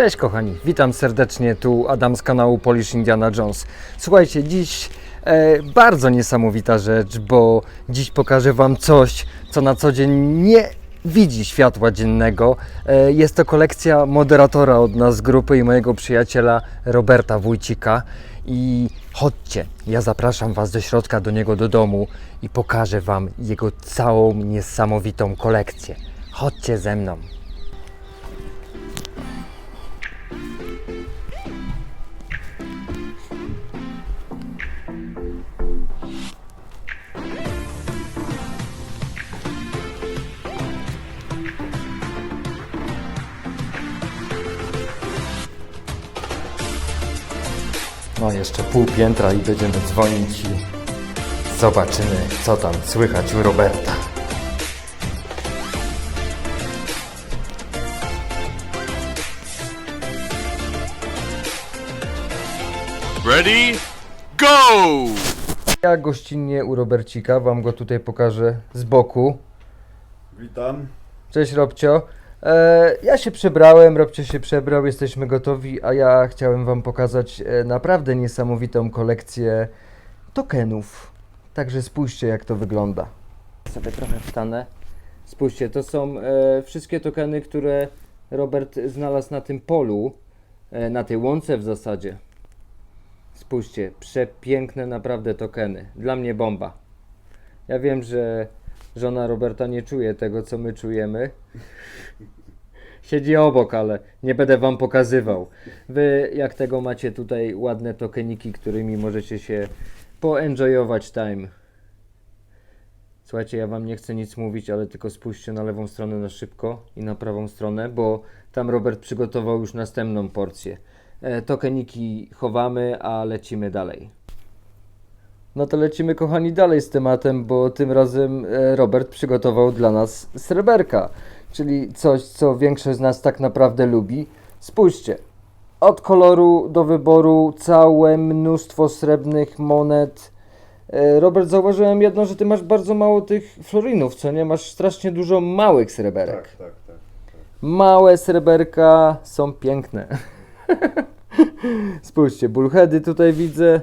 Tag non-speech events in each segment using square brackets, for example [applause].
Cześć kochani, witam serdecznie, tu Adam z kanału Polish Indiana Jones. Słuchajcie, dziś e, bardzo niesamowita rzecz, bo dziś pokażę Wam coś, co na co dzień nie widzi światła dziennego. E, jest to kolekcja moderatora od nas z grupy i mojego przyjaciela Roberta Wójcika. I chodźcie, ja zapraszam Was do środka, do niego do domu i pokażę Wam jego całą niesamowitą kolekcję. Chodźcie ze mną. No jeszcze pół piętra i będziemy dzwonić i zobaczymy co tam słychać u Roberta. Ready? Go! Ja gościnnie u Robercika, wam go tutaj pokażę z boku. Witam. Cześć Robcio. E, ja się przebrałem, Robcio się przebrał, jesteśmy gotowi, a ja chciałem wam pokazać e, naprawdę niesamowitą kolekcję tokenów. Także spójrzcie jak to wygląda. Sobie trochę wstanę. Spójrzcie, to są e, wszystkie tokeny, które Robert znalazł na tym polu, e, na tej łące w zasadzie. Spójrzcie, przepiękne naprawdę tokeny. Dla mnie bomba. Ja wiem, że żona Roberta nie czuje tego, co my czujemy. Siedzi obok, ale nie będę wam pokazywał. Wy, jak tego macie tutaj ładne tokeniki, którymi możecie się poenjoyować time. Słuchajcie, ja wam nie chcę nic mówić, ale tylko spójrzcie na lewą stronę na szybko i na prawą stronę, bo tam Robert przygotował już następną porcję. E, tokeniki chowamy, a lecimy dalej. No to lecimy kochani dalej z tematem, bo tym razem e, Robert przygotował dla nas sreberka, czyli coś, co większość z nas tak naprawdę lubi. Spójrzcie, od koloru do wyboru całe mnóstwo srebrnych monet. E, Robert, zauważyłem jedno, że ty masz bardzo mało tych florinów, co nie? Masz strasznie dużo małych sreberek. Tak, tak, tak. Małe sreberka są piękne. [laughs] Spójrzcie, bullheady tutaj widzę.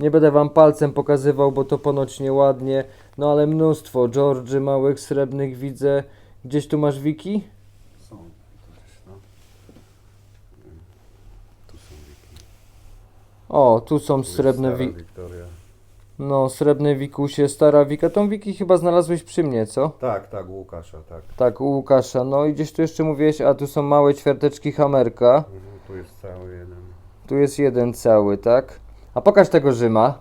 Nie będę wam palcem pokazywał, bo to ponoć nieładnie. No ale mnóstwo George'y małych srebrnych widzę. Gdzieś tu masz wiki? Są no. Tu są wiki. O, tu są Tu jest srebrne Sara wiki. Wiktoria. No, srebrne wikusie, stara wika. Tą wiki chyba znalazłeś przy mnie, co? Tak, tak, u Łukasza, tak. Tak, u Łukasza. No i gdzieś tu jeszcze mówiłeś, a tu są małe ćwiarteczki hamerka. Mhm, tu jest cały jeden. Tu jest jeden cały, tak? A pokaż tego Rzyma.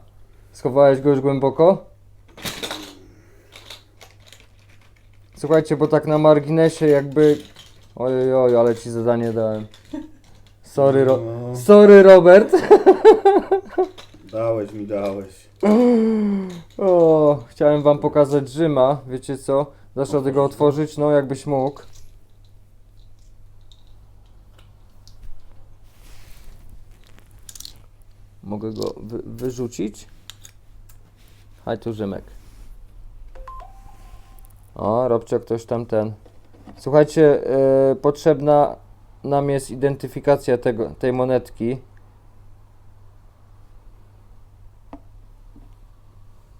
Schowałeś go już głęboko? Słuchajcie, bo tak na marginesie jakby... Oj, oj, ale ci zadanie dałem. Sorry, Ro... No. Sorry Robert. Dałeś mi, dałeś. O, chciałem wam pokazać Rzyma. Wiecie co? Dasz radę go otworzyć? No, jakbyś mógł. Mogę go wy wyrzucić? Haj tu Rzymek. O, Robcio, ktoś tam ten. Słuchajcie, yy, potrzebna nam jest identyfikacja tego, tej monetki.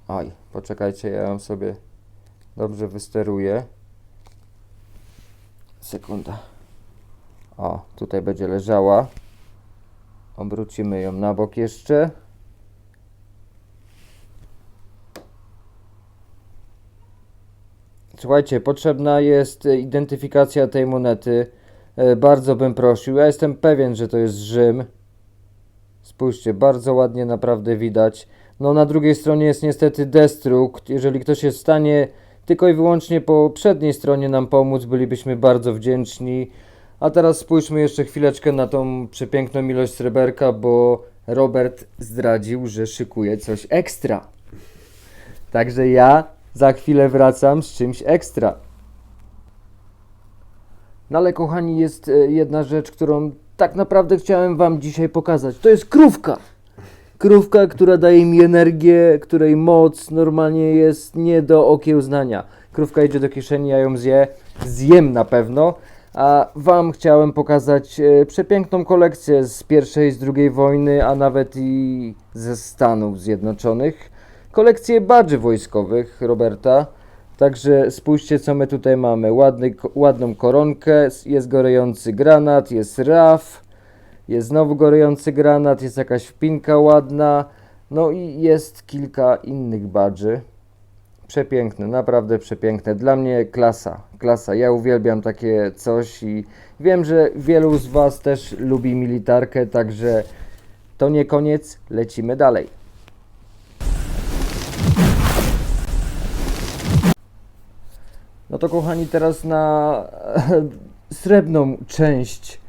Aj, poczekajcie, ja ją sobie dobrze wysteruję. Sekunda. O, tutaj będzie leżała. Obrócimy ją na bok jeszcze. Słuchajcie, potrzebna jest identyfikacja tej monety. E, Bardzo bym prosił. Ja jestem pewien, że to jest Rzym. Spójrzcie, bardzo ładnie naprawdę widać. No na drugiej stronie jest niestety Destruct. Jeżeli ktoś jest w stanie tylko i wyłącznie po przedniej stronie nam pomóc, bylibyśmy bardzo wdzięczni. A teraz spójrzmy jeszcze chwileczkę na tą przepiękną ilość sreberka, bo Robert zdradził, że szykuje coś ekstra. Także ja za chwilę wracam z czymś ekstra. No ale kochani, jest e, jedna rzecz, którą tak naprawdę chciałem wam dzisiaj pokazać. To jest krówka. Krówka, która daje mi energię, której moc normalnie jest nie do okiełznania. Krówka idzie do kieszeni, ja ją zje, zjem na pewno, A Wam chciałem pokazać e, przepiękną kolekcję z pierwszej, z drugiej wojny, a nawet i ze Stanów Zjednoczonych. Kolekcję badży wojskowych Roberta. Także spójrzcie, co my tutaj mamy. Ładny, ładną koronkę, jest gorejący granat, jest raf, jest znowu gorejący granat, jest jakaś wpinka ładna. No i jest kilka innych badży. Przepiękne, naprawdę przepiękne. Dla mnie klasa, klasa. Ja uwielbiam takie coś i wiem, że wielu z Was też lubi militarkę, także to nie koniec, lecimy dalej. No to kochani, teraz na [laughs] srebrną część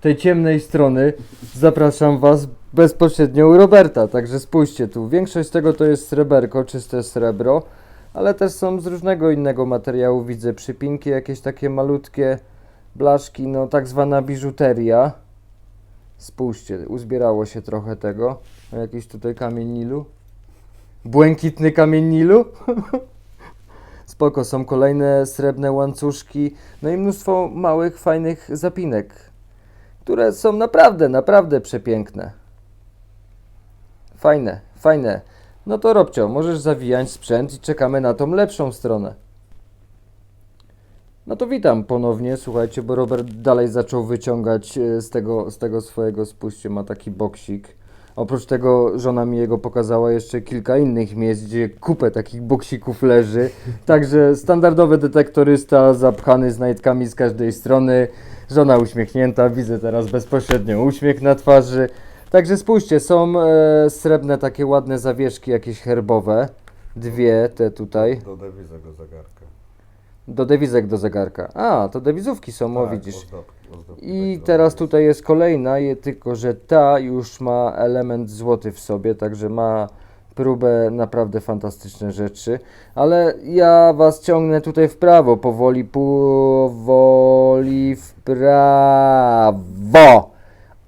tej ciemnej strony zapraszam Was bezpośrednio u Roberta. Także spójrzcie tu. Większość tego to jest sreberko, czyste srebro, ale też są z różnego innego materiału. Widzę przypinki, jakieś takie malutkie blaszki, no tak zwana biżuteria. Spójrzcie, uzbierało się trochę tego. Jakiś tutaj kamień Nilu. Błękitny kamień Nilu. [laughs] Spoko, są kolejne srebrne łańcuszki, no i mnóstwo małych, fajnych zapinek, które są naprawdę, naprawdę przepiękne. Fajne, fajne. No to Robcio, możesz zawijać sprzęt i czekamy na tą lepszą stronę. No to witam ponownie, słuchajcie, bo Robert dalej zaczął wyciągać e, z tego, z tego swojego, spójrzcie, ma taki boksik. Oprócz tego żona mi jego pokazała jeszcze kilka innych miejsc, gdzie kupę takich boksików leży. [laughs] Także standardowy detektorysta zapchany znajdkami z każdej strony. Żona uśmiechnięta, widzę teraz bezpośrednio uśmiech na twarzy. Także spójrzcie, są e, srebrne takie ładne zawieszki jakieś herbowe. Dwie te tutaj. Do dewizego zegarka. Do dewizek do zegarka. A, to dewizówki są, o Tak, widzisz. ozdobki, ozdobki I tak do teraz tutaj jest kolejna, je, tylko że ta już ma element złoty w sobie, także ma próbę naprawdę fantastyczne rzeczy. Ale ja was ciągnę tutaj w prawo, powoli, powoli w prawo.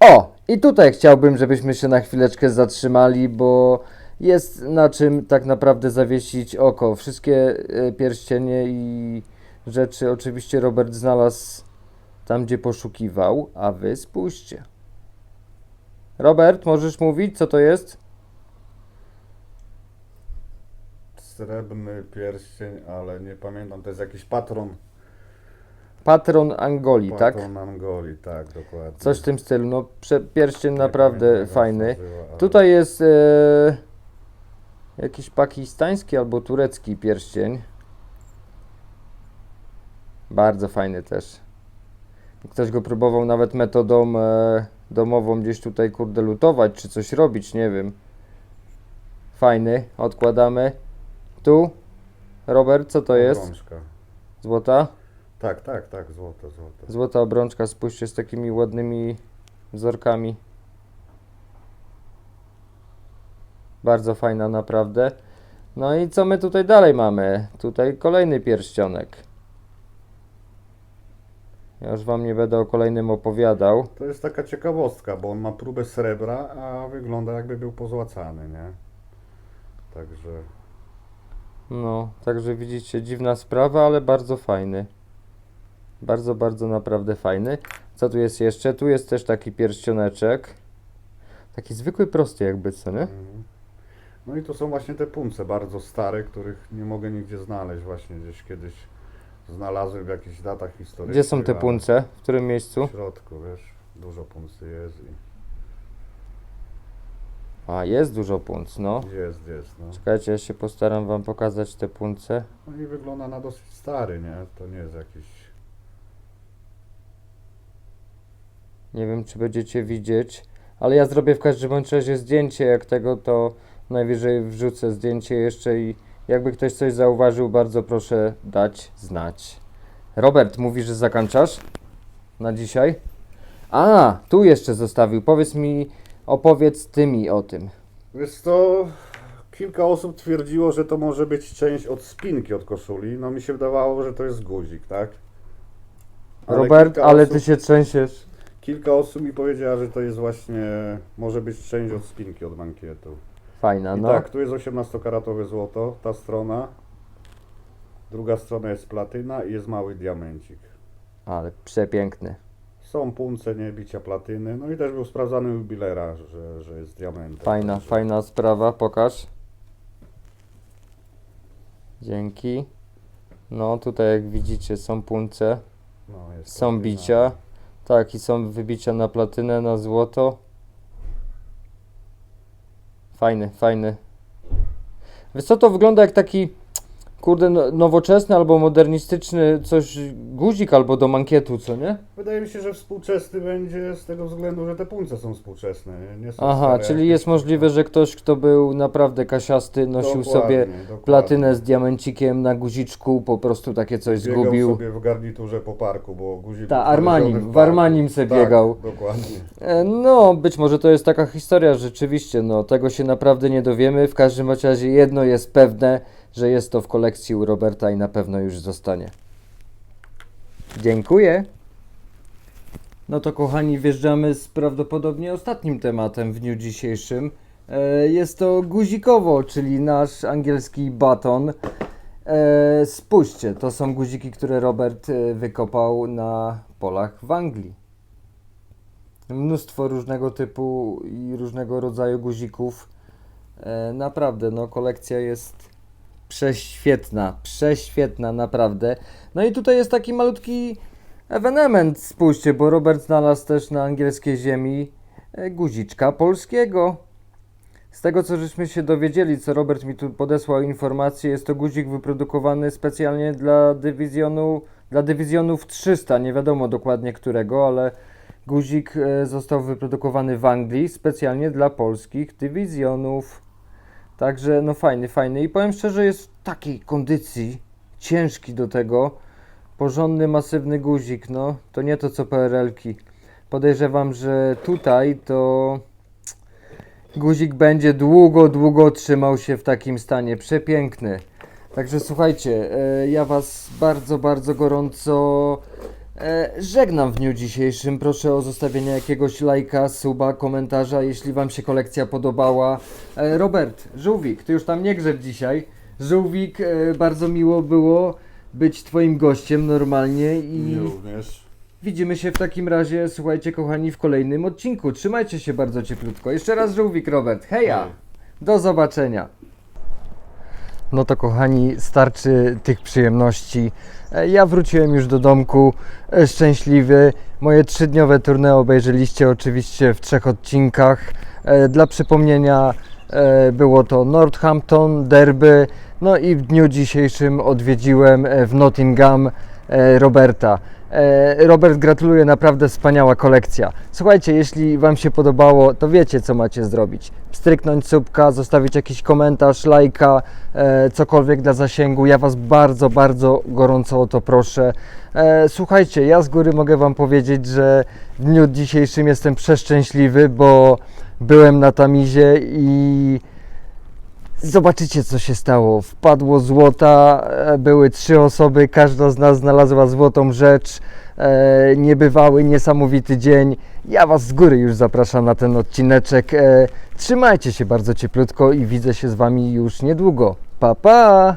O! I tutaj chciałbym, żebyśmy się na chwileczkę zatrzymali, bo jest na czym tak naprawdę zawiesić oko. Wszystkie e, pierścienie i rzeczy oczywiście Robert znalazł tam, gdzie poszukiwał, a wy spójrzcie. Robert, możesz mówić, co to jest? Srebrny pierścień, ale nie pamiętam, to jest jakiś patron. Patron Angolii, tak? patron Angolii, tak, dokładnie. Coś w tym stylu. No, prze- pierścień naprawdę pamiętam, fajny. nazywa, ale- Tutaj jest e, jakiś pakistański albo turecki pierścień. Bardzo fajny też. Ktoś go próbował nawet metodą e, domową gdzieś tutaj kurde lutować, czy coś robić, nie wiem. Fajny, odkładamy. Tu, Robert, co to jest? Złota? Tak, tak, tak, złoto, złoto. Złota obrączka, spójrzcie, z takimi ładnymi wzorkami. Bardzo fajna, naprawdę. No i co my tutaj dalej mamy? Tutaj kolejny pierścionek. Ja już wam nie będę o kolejnym opowiadał. To jest taka ciekawostka, bo on ma próbę srebra, a wygląda jakby był pozłacany, nie? Także No, także widzicie, dziwna sprawa, ale bardzo fajny. Bardzo, bardzo naprawdę fajny. Co tu jest jeszcze? Tu jest też taki pierścioneczek. Taki zwykły, prosty jakby, co nie? Mhm. No i to są właśnie te punce bardzo stare, których nie mogę nigdzie znaleźć. Właśnie gdzieś kiedyś znalazłem w jakichś datach historycznych. Gdzie są te ale punce? W którym miejscu? W środku, wiesz, dużo puncy jest i A, jest dużo punc, no. jest, jest, no. Czekajcie, ja się postaram wam pokazać te punce. No i wygląda na dosyć stary, nie? To nie jest jakiś... Nie wiem, czy będziecie widzieć, ale ja zrobię w każdym bądź razie zdjęcie jak tego, to najwyżej wrzucę zdjęcie jeszcze i jakby ktoś coś zauważył, bardzo proszę dać znać. Robert, mówisz, że zakończasz na dzisiaj? A, tu jeszcze zostawił. Powiedz mi, opowiedz ty mi o tym. Wiesz to kilka osób twierdziło, że to może być część od spinki od koszuli. No mi się wydawało, że to jest guzik, tak? Ale Robert, kilka ale osób, ty się trzęsiesz. Kilka osób mi powiedziała, że to jest właśnie, może być część od spinki od mankietu. Fajna, I no. tak, tu jest 18-karatowe złoto, ta strona. Druga strona jest platyna i jest mały diamencik. Ale przepiękny. Są punce nie bicia platyny, no i też był sprawdzany u Billera, że, że jest diamentem. Fajna, Także- fajna sprawa, pokaż. Dzięki. No tutaj jak widzicie są punce, No, jest są platyna. bicia. Tak, i są wybicia na platynę, na złoto. Fajny, fajny. Wiesz co, to wygląda jak taki, kurde, no- nowoczesny albo modernistyczny coś, guzik albo do mankietu, co nie? Wydaje mi się, że współczesny będzie z tego względu, że te punce są współczesne. Nie, są Aha, stare czyli jakieś. jest możliwe, że ktoś, kto był naprawdę kasiasty, nosił Dokładnie, sobie dokładnie. platynę z diamencikiem na guziczku, po prostu takie coś Biegał zgubił. sobie w garniturze po parku, bo guzik Ta, był znaleziony Armanim, w parku. Armanim se tak, biegał. dokładnie. E, No, być może to jest taka historia, rzeczywiście, no, tego się naprawdę nie dowiemy. W każdym bądź razie jedno jest pewne, że jest to w kolekcji u Roberta i na pewno już zostanie. Dziękuję. No to kochani, wjeżdżamy z prawdopodobnie ostatnim tematem w dniu dzisiejszym. E, Jest to guzikowo, czyli nasz angielski baton. E, Spójrzcie, to są guziki, które Robert e, wykopał na polach w Anglii mnóstwo różnego typu i różnego rodzaju guzików. Naprawdę, no kolekcja jest prześwietna, prześwietna, naprawdę. No i tutaj jest taki malutki ewenement, spójrzcie, bo Robert znalazł też na angielskiej ziemi e, guziczka polskiego. Z tego, co żeśmy się dowiedzieli, co Robert mi tu podesłał informację, jest to guzik wyprodukowany specjalnie dla dywizjonu, dla dywizjonów 300, nie wiadomo dokładnie którego, ale Guzik e, został wyprodukowany w Anglii specjalnie dla polskich dywizjonów. Także no fajny, fajny. I powiem szczerze, jest w takiej kondycji, ciężki do tego. Porządny, masywny guzik, no. To nie to co PRL-ki. Podejrzewam, że tutaj to guzik będzie długo, długo trzymał się w takim stanie. Przepiękny. Także słuchajcie, e, ja Was bardzo, bardzo gorąco żegnam w dniu dzisiejszym. Proszę o zostawienie jakiegoś lajka, suba, komentarza, jeśli Wam się kolekcja podobała. E, Robert, Żółwik, Ty już tam nie grzeb dzisiaj. Żółwik, e, bardzo miło było być Twoim gościem normalnie i Mnie również. widzimy się w takim razie, słuchajcie kochani, w kolejnym odcinku. Trzymajcie się bardzo cieplutko. Jeszcze raz Żółwik, Robert. Heja! Hej. Do zobaczenia. No to kochani, starczy tych przyjemności. E, Ja wróciłem już do domku e, szczęśliwy. Moje trzydniowe tournée obejrzeliście oczywiście w trzech odcinkach. E, Dla przypomnienia było to Northampton, Derby, no i w dniu dzisiejszym odwiedziłem w Nottingham Roberta. E, Robert, gratuluję, naprawdę wspaniała kolekcja. Słuchajcie, jeśli Wam się podobało, to wiecie co macie zrobić. Stryknąć subka, zostawić jakiś komentarz, lajka, e, cokolwiek dla zasięgu. Ja Was bardzo, bardzo gorąco o to proszę. E, słuchajcie, ja z góry mogę Wam powiedzieć, że w dniu dzisiejszym jestem przeszczęśliwy, bo byłem na Tamizie i Zobaczycie, co się stało. Wpadło złota, e, były trzy osoby, każda z nas znalazła złotą rzecz. E, Niebywały, niesamowity dzień. Ja Was z góry już zapraszam na ten odcineczek. E, Trzymajcie się bardzo cieplutko i widzę się z Wami już niedługo. Pa, pa!